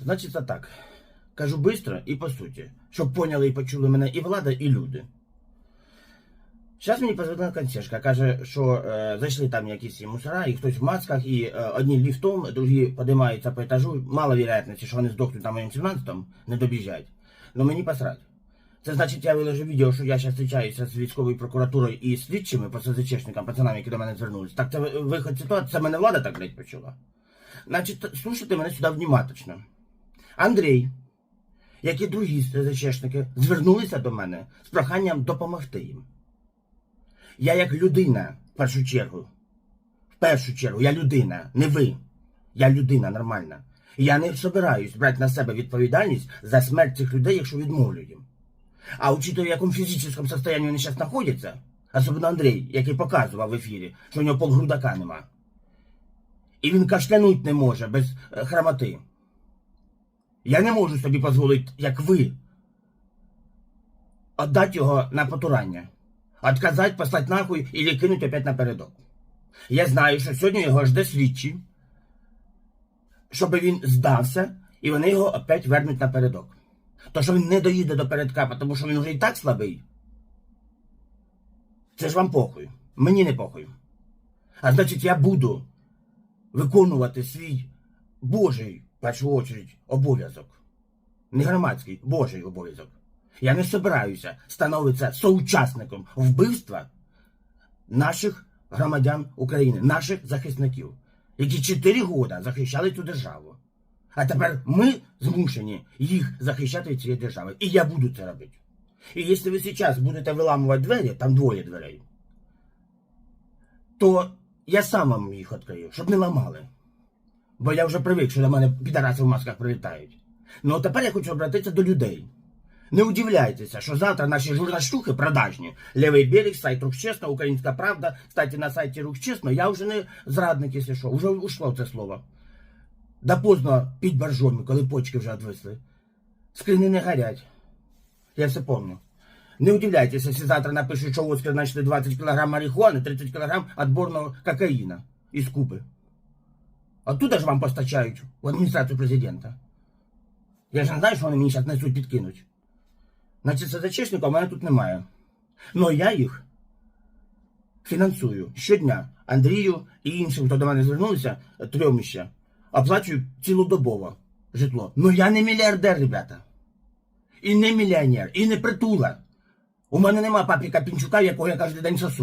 Значить, так. Кажу швидко і по суті, щоб поняли і почули мене і влада, і люди. Зараз мені позвонила консьержка, каже, що е, зайшли там якісь мусора, і хтось в масках, і е, одні ліфтом, другі підіймаються по етажу. Мало вірогідності, що вони здохнуть на моєму 17-му, не добіжать. Ну мені посрать. Це значить, я виложу відео, що я зараз зустрічаюся з військовою прокуратурою і слідчими по СЗЧшникам, пацанам, які до мене звернулись. Так це виход ситуації, це мене влада так блядь, почула. Значить, слушайте мене сюди вніматочно. Андрій, як і другі СЗЧшники, звернулися до мене з проханням допомогти їм. Я як людина, в першу чергу. В першу чергу, я людина, не ви. Я людина нормальна. Я не собираюсь брати на себе відповідальність за смерть цих людей, якщо відмовлю їм. А учитывая, в якому фізичному состоянии вони зараз знаходяться, особливо Андрій, який показував в ефірі, що у нього полгрудака нема. І він кашлянуть не може без е, хромоти. Я не можу собі дозволити, як ви, віддати його на потурання. Отказати, послати нахуй і кинути опять напередок. Я знаю, що сьогодні його жде слідчий, щоб він здався, і вони його опять вернуть напередок. То, що він не доїде до передка, тому що він вже і так слабий. Це ж вам похуй. Мені не похуй. А значить, я буду виконувати свій Божий, в першу чергу, обов'язок. Не громадський, Божий обов'язок. Я не собираюся становитися соучасником вбивства наших громадян України, наших захисників, які 4 роки захищали цю державу. А тепер ми змушені їх захищати від цієї держави. І я буду це робити. І якщо ви зараз будете виламувати двері, там двоє дверей, то я сам вам їх відкрию, щоб не ламали. Бо я вже привик, що до мене підараси в масках прилітають. Ну тепер я хочу обратитися до людей. Не удивляйтеся, що завтра наші журналістухи продажні. Левий берег, сайт Рух Чесно, Українська Правда. Кстати, на сайті Рух Чесно я вже не зрадник, якщо що, вже ушло це слово. Да поздно піть боржомі, коли почки вже відвисли. Скрини не горять. Я все помню. Не удивляйтесь, если завтра напишут, что Оскар нашли 20 килограмм марихуаны, 30 килограмм отборного кокаина из Кубы. Оттуда ж вам постачають в адміністрацію президента. Я ж не знаю, що вони мені зараз несуть підкинуть. Значить, СЗЧшника у мене тут немає. Но я їх фінансую щодня Андрію і іншим, хто до мене звернулися, трьом іще, оплачую цілодобово житло. Ну я не мільярдер, ребята. І не мільйонер, і не притула. У мене нема папіка Пінчука, якого я кожен день сосу.